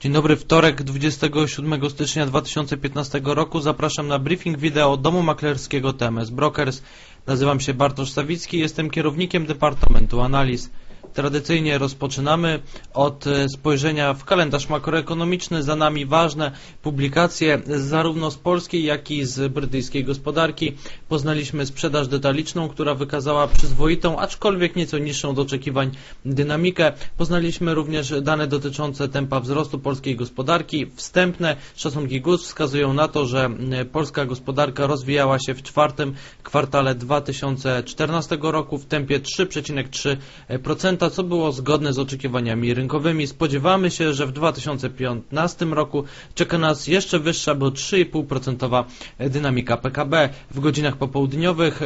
Dzień dobry, wtorek 27 stycznia 2015 roku. Zapraszam na briefing wideo Domu Maklerskiego TMS Brokers. Nazywam się Bartosz Sawicki, jestem kierownikiem Departamentu Analiz. Tradycyjnie rozpoczynamy od e, spojrzenia w kalendarz makroekonomiczny. Za nami ważne publikacje zarówno z polskiej, jak i z brytyjskiej gospodarki. Poznaliśmy sprzedaż detaliczną, która wykazała przyzwoitą, aczkolwiek nieco niższą do oczekiwań dynamikę. Poznaliśmy również dane dotyczące tempa wzrostu polskiej gospodarki. Wstępne szacunki GUS wskazują na to, że e, polska gospodarka rozwijała się w czwartym kwartale 2014 roku w tempie 3,3% co było zgodne z oczekiwaniami rynkowymi. Spodziewamy się, że w 2015 roku czeka nas jeszcze wyższa, bo 3,5% dynamika PKB. W godzinach popołudniowych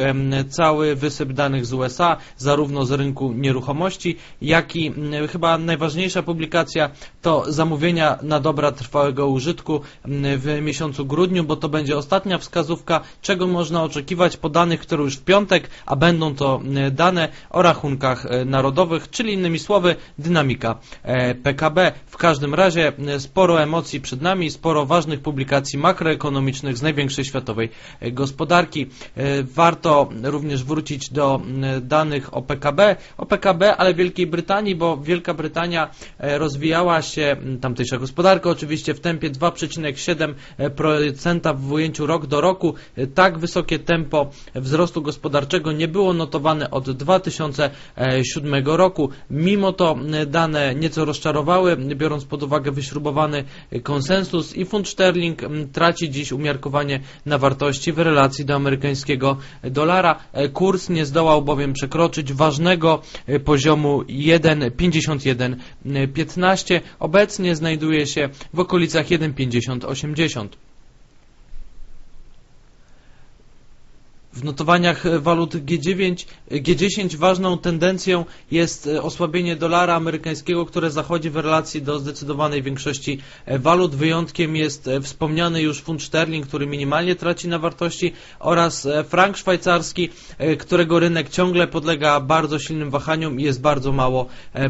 cały wysyp danych z USA, zarówno z rynku nieruchomości, jak i chyba najważniejsza publikacja to zamówienia na dobra trwałego użytku w miesiącu grudniu, bo to będzie ostatnia wskazówka, czego można oczekiwać po danych, które już w piątek, a będą to dane o rachunkach e, czyli innymi słowy dynamika e, PKB. W każdym razie e, sporo emocji przed nami, sporo ważnych publikacji makroekonomicznych z największej światowej e, gospodarki. Warto również wrócić do danych o PKB, o PKB, ale Wielkiej Brytanii, bo Wielka Brytania rozwijała się, tamtejsza gospodarka oczywiście w tempie 2,7% w ujęciu rok do roku. Tak wysokie tempo wzrostu gospodarczego nie było notowane od 2007 roku. Mimo to e, dane nieco rozczarowały, biorąc pod uwagę wyśrubowany konsensus i funt sterling traci dziś umiarkowanie na wartości w relacji do amerykańskiego dolara. E, kurs nie zdołał bowiem przekroczyć ważnego e, poziomu 1,5115. Obecnie znajduje się w okolicach 1,5080. W notowaniach walut G9, G10 ważną tendencją jest e, osłabienie dolara amerykańskiego, które zachodzi w relacji do zdecydowanej większości e, walut. Wyjątkiem jest e, wspomniany już funt sterling, który minimalnie traci na wartości oraz frank szwajcarski, którego rynek ciągle podlega bardzo silnym wahaniom i jest bardzo mało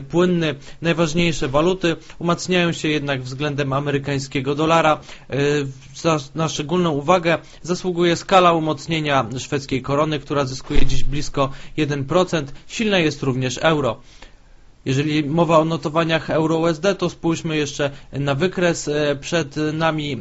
płynny. Najważniejsze waluty umacniają się jednak względem amerykańskiego dolara. Na szczególną uwagę zasługuje skala umocnienia szwedzkiej korony, która zyskuje dziś blisko 1%. Silne jest również euro. Jeżeli mowa o notowaniach euro-USD, to spójrzmy jeszcze na wykres. E, przed nami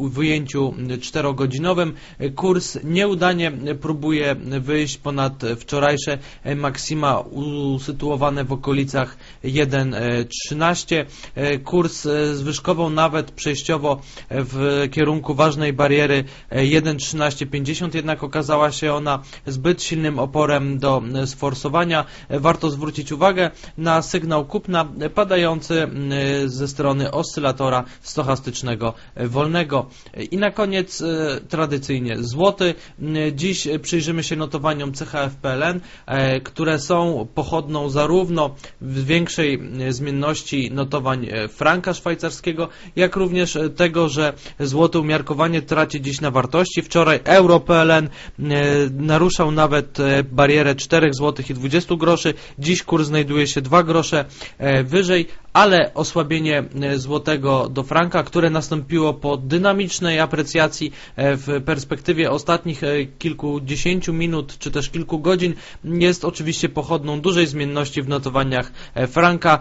w ujęciu czterogodzinowym kurs nieudanie próbuje wyjść ponad wczorajsze maksima usytuowane w okolicach 1.13. E, kurs zwyżkował nawet przejściowo w kierunku ważnej bariery 1.1350, jednak okazała się ona zbyt silnym oporem do sforsowania. Warto zwrócić uwagę na sygnał kupna padający mm, ze strony oscylatora stochastycznego wolnego. I na koniec e, tradycyjnie złoty. Mm, dziś przyjrzymy się notowaniom CHF PLN, e, które są pochodną zarówno większej zmienności notowań e, franka szwajcarskiego, jak również tego, że złoty umiarkowanie traci dziś na wartości. Wczoraj euro PLN naruszał nawet barierę 4 zł i 20 groszy. Dziś kurs znajduje się 2 grosze e, wyżej, ale osłabienie e, złotego do franka, które nastąpiło po dynamicznej aprecjacji e, w perspektywie ostatnich kilkudziesięciu minut czy też kilku godzin jest oczywiście pochodną dużej zmienności w notowaniach franka.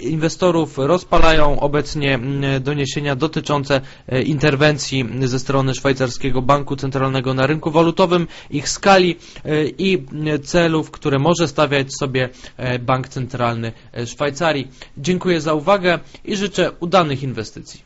Inwestorów rozpalają obecnie doniesienia dotyczące interwencji ze strony szwajcarskiego banku centralnego na rynku walutowym, ich skali i celów, które może stawiać sobie bank centralny Szwajcarii. Dziękuję za uwagę i życzę udanych inwestycji.